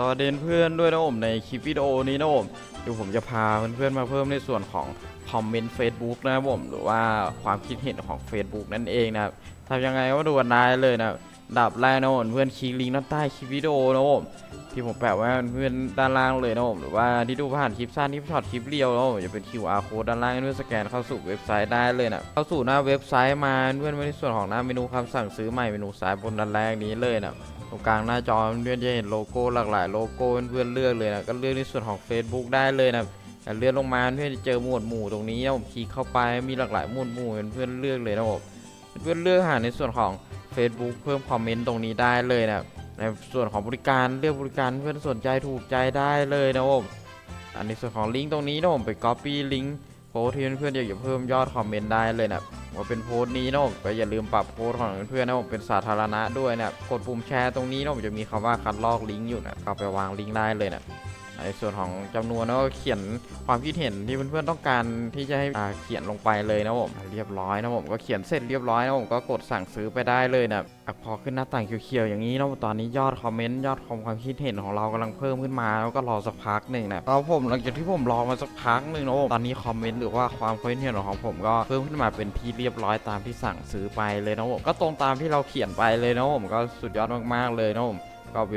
สวัสดีเพื่อนด้วยนะผมในคลิปวิดีโอนี้นะผมเดี๋ยวผมจะพาเพื่อนๆมาเพิ่มในส่วนของคอมเมนต์ Facebook นะครับผมหรือว่าความคิดเห็นของ Facebook นั่นเองนะครับทำยังไงก็มาดูกันได้เลยนะดับแรกนะผมเพื่อนคลิกลิงก์ด้านใต้คลิปวิดีโอนะผมที่ผมแปะไว้เพื่อนด้านล่างเลยนะผมหรือว่าที่ดูผ่านคลิปสั้นที่ช็อตคลิปเรียวนะผมจะเป็น QR code ด้านล่างให้เพื่อนสแกนเข้าสู่เว็บไซต์ได้เลยนะเข้าสู่หน้าเว็บไซต์มาเพื่อนมาในส่วนของหน้าเมนูคำสั่งซื้อใหม่เมนูซ้ายบนด้านแรกนี้เลยนะ ตรงกลางหน้าจอเพื่อนจะเห็นโลโก้หลากหลายโลโก้เพื่อนเลือกเลยนะก็เลือกในส่วนของ Facebook ได้เลยนะแต่เลื่อนลงมาเพื่อนจะเจอหมวดหมู่ตรงนี้นะผมคลิกเข้าไปมีหลากหลายหมวดหมู่เพื่อนเลือกเลยนะผมเพื่อนเลือกหาในส่วนของ Facebook เพิ่มคอมเมนต์ตรงนี้ได้เลยนะในส่วนของบริการเลือกบริการเพื่อนสนใจถูกใจได้เลยนะผมอันในส่วนของลิงก์ตรงนี้นะผมไป Copy ลิงก์โพสต์ที่เพื่อนๆอยากจะเพิ่มยอดคอมเมนต์ได้เลยนะ ว่าเป็นโพสต์นี้นะผมก็อย่าลืมปรับโพสต์ของเพื่อนนะผมเป็นสาธารณะด้วยนะกดปุ่มแชร์ตรงนี้นะผมจะมีคำว่าคัดลอกลิงก์อยู่นะเข้าไปวางลิงก์ได้เลยนะ ในส่วนของจำนวนนะก็เขียนความคิดเห็นที่เพื่อนๆต้องการที่จะให้เขียนลงไปเลยนะผมเรียบร้อยนะผมก็เขียนเสร็จเรียบร้อยนะผมก็กดสั่งซื้อไปได้เลยนะอะพอขึ้นหน้าต่างเขียวๆอย่างนี้นะตอนนี้ยอดคอมเมนต์ยอดความคิดเห็นของเรากำลังเพิ่มขึ้นมาแล้วก็รอสักพักหนึ่งนะแล้วผมหลังจากที่ผมรอมาสักพักหนึ่งนะผมตอนนี้คอมเมนต์หรือว่าความคิดเห็นของผมก็เพิ่มขึ้นมาเป็นที่เรียบร้อยตามที่สั่งซื้อไปเลยนะผมก็ตรงตามที่เราเขียนไปเลยนะผมก็สุดยอดมากๆเลยนะผม